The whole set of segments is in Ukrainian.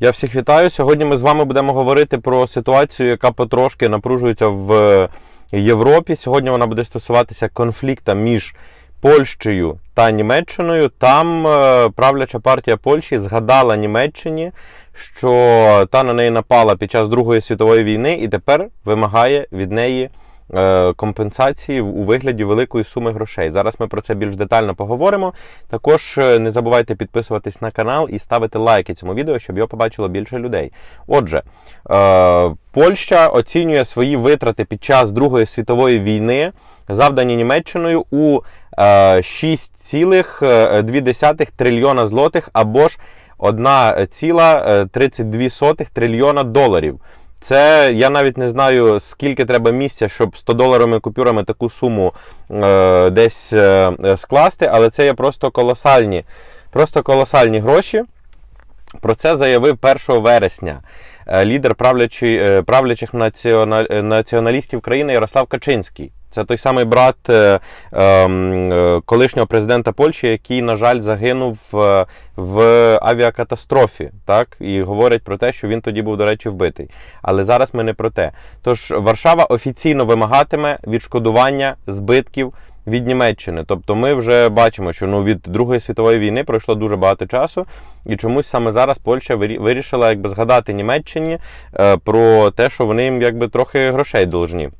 Я всіх вітаю. Сьогодні ми з вами будемо говорити про ситуацію, яка потрошки напружується в Європі. Сьогодні вона буде стосуватися конфлікту між Польщею та Німеччиною. Там е, правляча партія Польщі згадала Німеччині, що та на неї напала під час Другої світової війни і тепер вимагає від неї е, компенсації у вигляді великої суми грошей. Зараз ми про це більш детально поговоримо. Також е, не забувайте підписуватись на канал і ставити лайки цьому відео, щоб його побачило більше людей. Отже, е, Польща оцінює свої витрати під час Другої світової війни, завдані Німеччиною у е, 6,2 трильйона злотих або ж 1,32 трильйона доларів. Це я навіть не знаю, скільки треба місця, щоб 100 доларовими купюрами таку суму е, десь е, скласти, але це є просто колосальні, просто колосальні гроші. Про це заявив 1 вересня е, лідер е, правлячих е, націоналістів країни Ярослав Качинський. Це той самий брат е, ем, е, колишнього президента Польщі, який, на жаль, загинув е, в авіакатастрофі. Так? І говорять про те, що він тоді був, до речі, вбитий. Але зараз ми не про те. Тож Варшава офіційно вимагатиме відшкодування збитків від Німеччини. Тобто ми вже бачимо, що ну, від Другої світової війни пройшло дуже багато часу, і чомусь саме зараз Польща вирі- вирішила якби, згадати Німеччині е, про те, що вони їм якби, трохи грошей должні.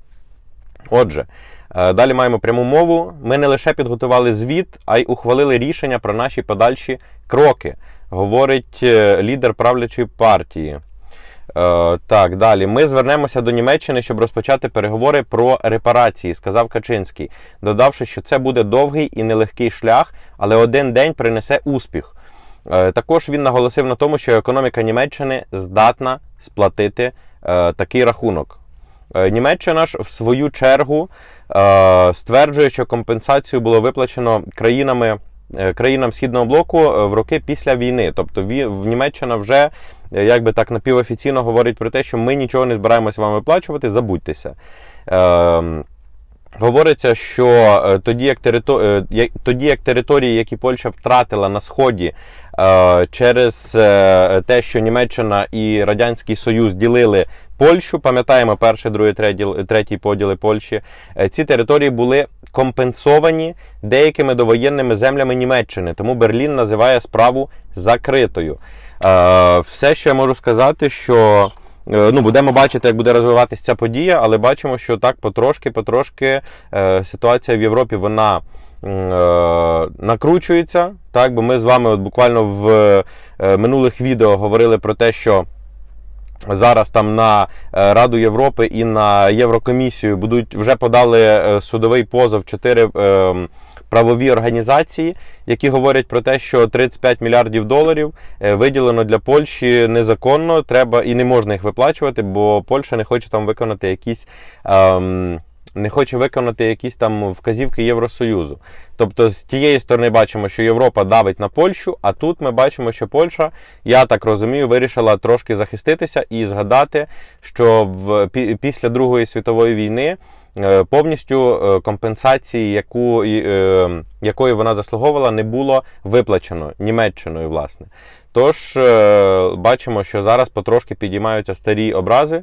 Отже, е, далі маємо пряму мову. Ми не лише підготували звіт, а й ухвалили рішення про наші подальші кроки, говорить е, лідер правлячої партії. Е, так, далі. Ми звернемося до Німеччини, щоб розпочати переговори про репарації, сказав Качинський, додавши, що це буде довгий і нелегкий шлях, але один день принесе успіх. Також він наголосив на тому, що економіка Німеччини здатна сплатити такий рахунок. Е, Німеччина ж в свою чергу е, стверджує, що компенсацію було виплачено країнами. е, Країнам східного блоку в роки після війни, тобто в Німеччина вже е, якби так напівофіційно говорить про те, що ми нічого не збираємося вам виплачувати, забудьтеся. Говориться, що е, тоді як, терито... е, тоді як території, які Польща втратила на сході е, через те, що Німеччина і Радянський Союз ділили Польщу, пам'ятаємо перший, другий, третій, поділи Польщі, ці території були компенсовані деякими довоєнними землями Німеччини, тому Берлін називає справу закритою. Все, що я можу сказати, що. Е, Ну, будемо бачити, як буде розвиватися ця подія, але бачимо, що так потрошки, потрошки е, ситуація в Європі вона е, накручується. Так, бо ми з вами от буквально в минулих відео говорили про те, що зараз там на Раду Європи і на Єврокомісію будуть вже подали судовий позов чотири. Правові організації, які говорять про те, що 35 мільярдів доларів е, виділено для Польщі незаконно, треба і не можна їх виплачувати, бо Польща не хоче там виконати якісь. ем, не хоче виконати якісь там вказівки Євросоюзу. Тобто, з тієї сторони бачимо, що Європа давить на Польщу, а тут ми бачимо, що Польща, я так розумію, вирішила трошки захиститися і згадати, що в пі- після Другої світової війни повністю е, компенсації, яку, е, якої вона заслуговувала, не було виплачено Німеччиною, власне. Тож е, бачимо, що зараз потрошки підіймаються старі образи.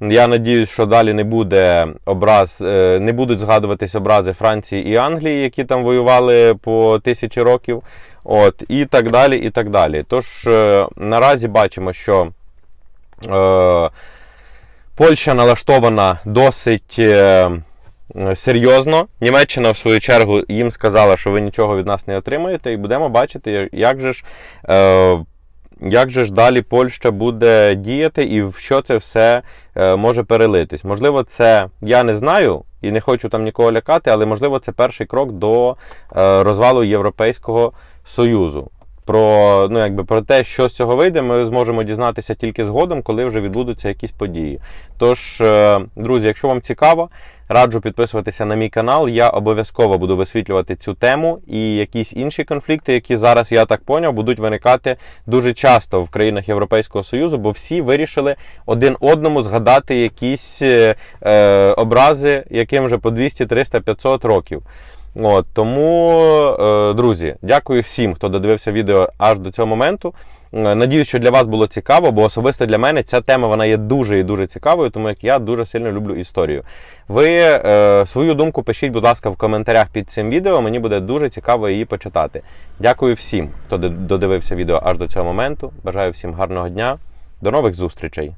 Я надіюсь, що далі не буде образ, е, не будуть згадуватись образи Франції і Англії, які там воювали по тисячі років. От, і так далі. і так далі. Тож е, наразі бачимо, що е, Польща налаштована досить. Е, Серйозно, Німеччина, в свою чергу, їм сказала, що ви нічого від нас не отримаєте, і будемо бачити, як же ж е, як же ж далі Польща буде діяти і в що це все е, може перелитись. Можливо, це я не знаю і не хочу там нікого лякати, але можливо це перший крок до розвалу Європейського Союзу. Про, ну, якби, про те, що з цього вийде, ми зможемо дізнатися тільки згодом, коли вже відбудуться якісь події. Тож, е, друзі, якщо вам цікаво, раджу підписуватися на мій канал. Я обов'язково буду висвітлювати цю тему і якісь інші конфлікти, які зараз, я так поняв, будуть виникати дуже часто в країнах Європейського Союзу, бо всі вирішили один одному згадати якісь е, е, образи, яким вже по 200, 300, 500 років. От, тому, е, друзі, дякую всім, хто додивився відео аж до цього моменту. Е, Надіюсь, що для вас було цікаво, бо особисто для мене ця тема вона є дуже і дуже цікавою, тому як я дуже сильно люблю історію. Ви е, свою думку пишіть, будь ласка, в коментарях під цим відео. Мені буде дуже цікаво її почитати. Дякую всім, хто додивився відео аж до цього моменту. Бажаю всім гарного дня. До нових зустрічей!